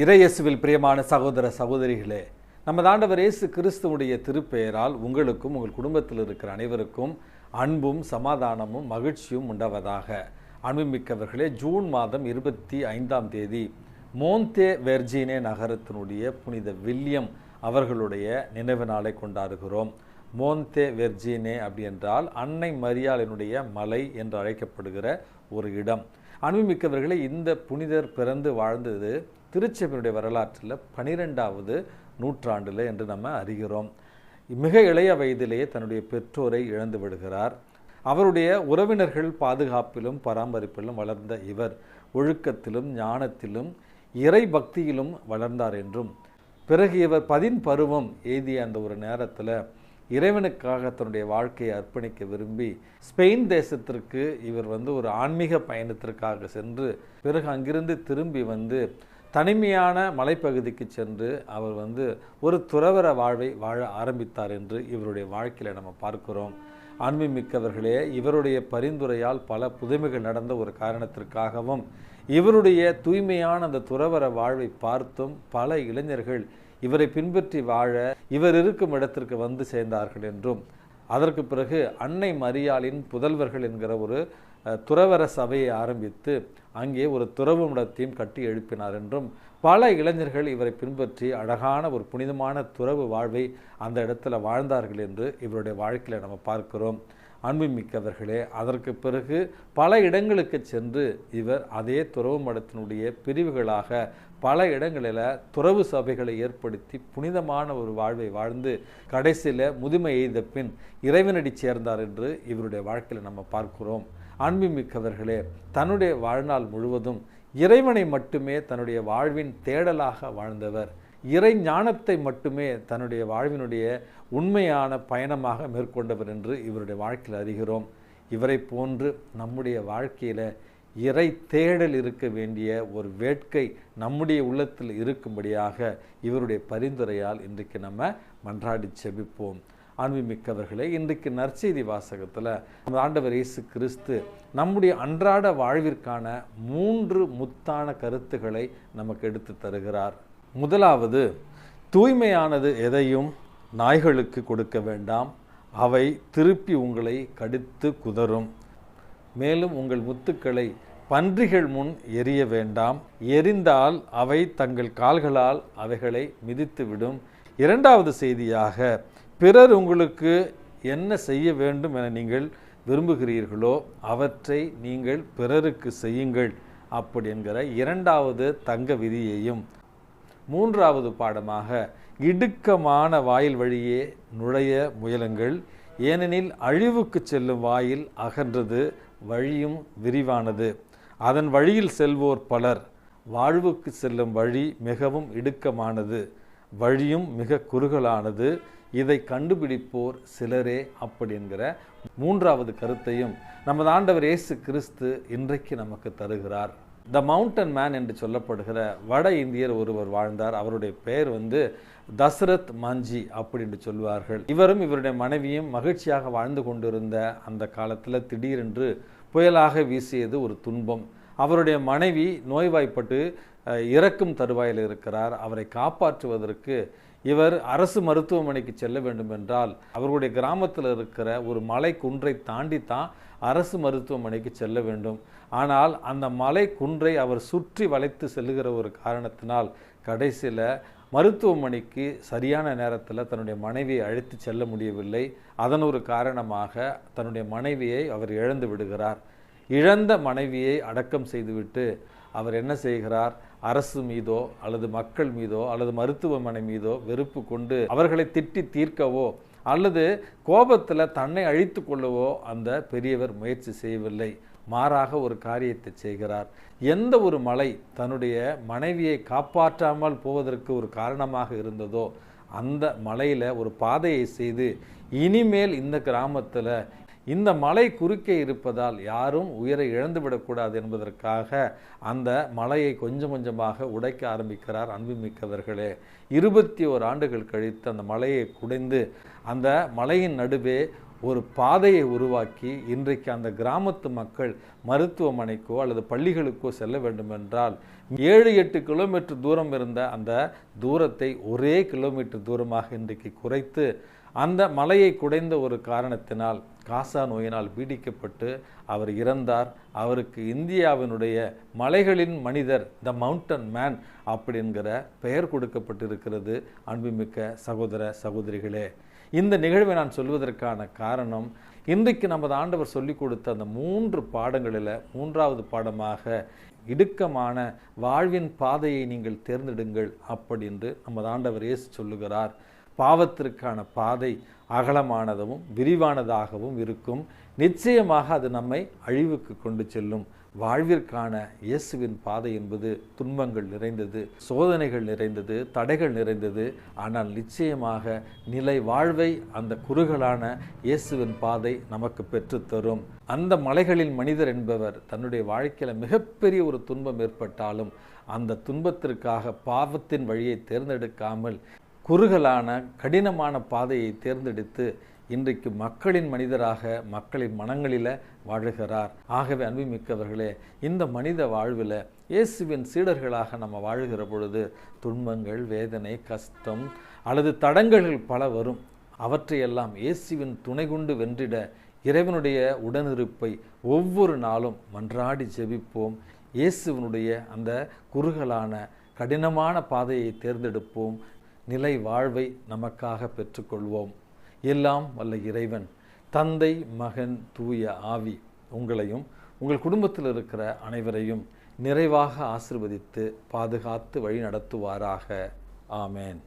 இறையேசுவில் பிரியமான சகோதர சகோதரிகளே நம்ம தாண்டவர் இயேசு கிறிஸ்துவுடைய திருப்பெயரால் உங்களுக்கும் உங்கள் குடும்பத்தில் இருக்கிற அனைவருக்கும் அன்பும் சமாதானமும் மகிழ்ச்சியும் உண்டாவதாக. அன்புமிக்கவர்களே ஜூன் மாதம் இருபத்தி ஐந்தாம் தேதி மோந்தே வெர்ஜினே நகரத்தினுடைய புனித வில்லியம் அவர்களுடைய நினைவு நாளை கொண்டாடுகிறோம். மோந்தே வெர்ஜினே அப்படி என்றால் அன்னை மரியாளினுடைய மலை என்று அழைக்கப்படுகிற ஒரு இடம். அன்புமிக்கவர்களே இந்த புனிதர் பிறந்து வாழ்ந்தது திருச்சபையினுடைய வரலாற்றில் பனிரெண்டாவது நூற்றாண்டில் என்று நம்ம அறிகிறோம். மிக இளைய வயதிலேயே தன்னுடைய பெற்றோரை இழந்து விடுகிறார். அவருடைய உறவினர்கள் பாதுகாப்பிலும் பராமரிப்பிலும் வளர்ந்த இவர் ஒழுக்கத்திலும் ஞானத்திலும் இறை பக்தியிலும் வளர்ந்தார் என்றும் பிறகு இவர் பதின் பருவம் எய்திய அந்த ஒரு நேரத்தில் இறைவனுக்காக தன்னுடைய வாழ்க்கையை அர்ப்பணிக்க விரும்பி ஸ்பெயின் தேசத்திற்கு இவர் வந்து ஒரு ஆன்மீக பயணத்திற்காக சென்று பிறகு அங்கிருந்து திரும்பி வந்து தனிமையான மலைப்பகுதிக்கு சென்று அவர் வந்து ஒரு துறவர வாழ்வை வாழ ஆரம்பித்தார் என்று இவருடைய வாழ்க்கையில் நம்ம பார்க்கிறோம். ஆண்மை மிக்கவர்களே இவருடைய பரிந்துரையால் பல புதுமைகள் நடந்த ஒரு காரணத்திற்காகவும் இவருடைய தூய்மையான அந்த துறவர வாழ்வை பார்த்தும் பல இளைஞர்கள் இவரை பின்பற்றி வாழ இவர் இருக்கும் இடத்திற்கு வந்து சேர்ந்தார்கள் என்றும் அதற்கு பிறகு அன்னை மரியாளின் புதல்வர்கள் என்கிற ஒரு துறவர சபையை ஆரம்பித்து அங்கே ஒரு துறவு மடத்தையும் கட்டி எழுப்பினார் என்றும் பல இளைஞர்கள் இவரை பின்பற்றி அழகான ஒரு புனிதமான துறவு வாழ்வை அந்த இடத்துல வாழ்ந்தார்கள் என்று இவருடைய வாழ்க்கையில் நம்ம பார்க்கிறோம். அன்புமிக்கவர்களே அதற்கு பிறகு பல இடங்களுக்கு சென்று இவர் அதே துறவு மடத்தினுடைய பிரிவுகளாக பல இடங்களில் துறவு சபைகளை ஏற்படுத்தி புனிதமான ஒரு வாழ்வை வாழ்ந்து கடைசியில் முதுமை எய்த பின் இறைவனடி சேர்ந்தார் என்று இவருடைய வாழ்க்கையில் நம்ம பார்க்கிறோம். அன்புமிக்கவர்களே தன்னுடைய வாழ்நாள் முழுவதும் இறைவனை மட்டுமே தன்னுடைய வாழ்வின் தேடலாக வாழ்ந்தவர். இறை ஞானத்தை மட்டுமே தன்னுடைய வாழ்வினுடைய உண்மையான பயணமாக மேற்கொண்டவர் என்று இவருடைய வாழ்க்கையில் அறிகிறோம். இவரை போன்று நம்முடைய வாழ்க்கையில் இறை தேடல் இருக்க வேண்டிய ஒரு வேட்கை நம்முடைய உள்ளத்தில் இருக்கும்படியாக இவருடைய பரிந்துரையால் இன்றைக்கு நம்ம மன்றாடி செபிப்போம். அன்புமிக்கவர்களே இன்றைக்கு நற்செய்தி வாசகத்தில் நம்ம ஆண்டவர் இயேசு கிறிஸ்து நம்முடைய அன்றாட வாழ்விற்கான மூன்று முத்தான கருத்துக்களை நமக்கு எடுத்து தருகிறார். முதலாவது தூய்மையானது எதையும் நாய்களுக்கு கொடுக்க வேண்டாம். அவை திருப்பி உங்களை கடித்து குதறும். மேலும் உங்கள் முத்துக்களை பன்றிகள் முன் எரிய வேண்டாம். எரிந்தால் அவை தங்கள் கால்களால் அவைகளை மிதித்துவிடும். இரண்டாவது செய்தியாக பிறர் உங்களுக்கு என்ன செய்ய வேண்டும் என நீங்கள் விரும்புகிறீர்களோ அவற்றை நீங்கள் பிறருக்கு செய்யுங்கள் அப்படி என்கிற இரண்டாவது தங்க விதியையும் மூன்றாவது பாடமாக இடுக்கமான வாயில் வழியே நுழைய முயலுங்கள். ஏனெனில் அழிவுக்கு செல்லும் வாயில் அகன்றது வழியும் விரிவானது. அதன் வழியில் செல்வோர் பலர் வாழ்வுக்கு செல்லும் வழி மிகவும் இடுக்கமானது வழியும் மிக குறுகலானது. இதை கண்டுபிடிப்போர் சிலரே அப்படி என்கிற மூன்றாவது கருத்தையும் நமது ஆண்டவர் இயேசு கிறிஸ்து இன்றைக்கு நமக்கு தருகிறார். த மவுண்டன் மேன் என்று சொல்லப்படுகிற வட இந்தியர் ஒருவர் வாழ்ந்தார். அவருடைய பெயர் வந்து தசரத் மாஞ்சி அப்படின்னு சொல்வார்கள். இவரும் இவருடைய மனைவியும் மகிழ்ச்சியாக வாழ்ந்து கொண்டிருந்த அந்த காலத்தில் திடீரென்று புயலாக வீசியது ஒரு துன்பம். அவருடைய மனைவி நோய்வாய்ப்பட்டு இறக்கும் தருவாயில் இருக்கிறார் அவரை காப்பாற்றுவதற்கு இவர் அரசு மருத்துவமனைக்கு செல்ல வேண்டும் என்றால் அவர்களுடைய கிராமத்தில் இருக்கிற ஒரு மலை குன்றை தாண்டி தான் அரசு மருத்துவமனைக்கு செல்ல வேண்டும். ஆனால் அந்த மலை குன்றை அவர் சுற்றி வளைத்து செல்லுகிற ஒரு காரணத்தினால் கடைசியில் மருத்துவமனைக்கு சரியான நேரத்தில் தன்னுடைய மனைவியை அழைத்து செல்ல முடியவில்லை. அதன் ஒரு காரணமாக தன்னுடைய மனைவியை அவர் இழந்து விடுகிறார். இழந்த மனைவியை அடக்கம் செய்துவிட்டு அவர் என்ன செய்கிறார்? அரசு மீதோ அல்லது மக்கள் மீதோ அல்லது மருத்துவமனை மீதோ வெறுப்பு கொண்டு அவர்களை திட்டி தீர்க்கவோ அல்லது கோபத்தில் தன்னை அழித்து கொள்ளவோ அந்த பெரியவர் முயற்சி செய்யவில்லை. மாறாக ஒரு காரியத்தை செய்கிறார். எந்த ஒரு மலை தன்னுடைய மனைவியை காப்பாற்றாமல் போவதற்கு ஒரு காரணமாக இருந்ததோ அந்த மலையில் ஒரு பாதையை செய்து இனிமேல் இந்த கிராமத்தில் இந்த மலை குறுக்கே இருப்பதால் யாரும் உயிரை இழந்துவிடக்கூடாது என்பதற்காக அந்த மலையை கொஞ்சம் கொஞ்சமாக உடைக்க ஆரம்பிக்கிறார் அன்புமிக்கவர்களே இருபத்தி ஓர் ஆண்டுகள் கழித்து அந்த மலையை குடைந்து அந்த மலையின் நடுவே ஒரு பாதையை உருவாக்கி இன்றைக்கு அந்த கிராமத்து மக்கள் மருத்துவமனைக்கோ அல்லது பள்ளிகளுக்கோ செல்ல வேண்டுமென்றால் ஏழு எட்டு கிலோமீட்டர் தூரம் இருந்த அந்த தூரத்தை ஒரே கிலோமீட்டர் தூரமாக இன்றைக்கு குறைத்து அந்த மலையை குடைந்த ஒரு காரணத்தினால் காசா நோயினால் பீடிக்கப்பட்டு அவர் இறந்தார். அவருக்கு இந்தியாவினுடைய மலைகளின் மனிதர் த மவுண்டன் மேன் அப்படிங்கிற பெயர் கொடுக்கப்பட்டிருக்கிறது. அன்புமிக்க சகோதர சகோதரிகளே இந்த நிகழ்வை நான் சொல்வதற்கான காரணம் இன்றைக்கு நமது ஆண்டவர் சொல்லிக் கொடுத்த அந்த மூன்று பாடங்களில் மூன்றாவது பாடமாக இடுக்கமான வாழ்வின் பாதையை நீங்கள் தேர்ந்தெடுங்கள் அப்படின்று நமது ஆண்டவர் இயேசு சொல்லுகிறார். பாவத்திற்கான பாதை அகலமானதும் விரிவானதாகவும் இருக்கும். நிச்சயமாக அது நம்மை அழிவுக்கு கொண்டு செல்லும். வாழ்விற்கான இயேசுவின் பாதை என்பது துன்பங்கள் நிறைந்தது சோதனைகள் நிறைந்தது தடைகள் நிறைந்தது. ஆனால் நிச்சயமாக நிலை வாழ்வை அந்த குறுகலான இயேசுவின் பாதை நமக்கு பெற்றுத்தரும் அந்த மலைகளில் மனிதர் என்பவர் தன்னுடைய வாழ்க்கையில் மிகப்பெரிய ஒரு துன்பம் ஏற்பட்டாலும் அந்த துன்பத்திற்காக பாவத்தின் வழியை தேர்ந்தெடுக்காமல் குறுகலான கடினமான பாதையை தேர்ந்தெடுத்து இன்றைக்கு மக்களின் மனிதராக மக்களின் மனங்களில் வாழுகிறார். ஆகவே அன்புமிக்கவர்களே இந்த மனித வாழ்வில் இயேசுவின் சீடர்களாக நம்ம வாழுகிற பொழுது துன்பங்கள் வேதனை கஷ்டம் அல்லது தடங்கல்கள் பல வரும். அவற்றையெல்லாம் இயேசுவின் துணை கொண்டு வென்றிட இறைவனுடைய உடனிருப்பை ஒவ்வொரு நாளும் மன்றாடி ஜெபிப்போம். இயேசுவினுடைய அந்த குறுகலான கடினமான பாதையை தேர்ந்தெடுப்போம். நிலை வாழ்வை நமக்காக பெற்றுக்கொள்வோம். எல்லாம் வல்ல இறைவன். தந்தை மகன் தூய ஆவி உங்களையும் உங்கள் குடும்பத்தில் இருக்கிற அனைவரையும் நிறைவாக ஆசிர்வதித்து பாதுகாத்து வழி நடத்துவாராக ஆமேன்.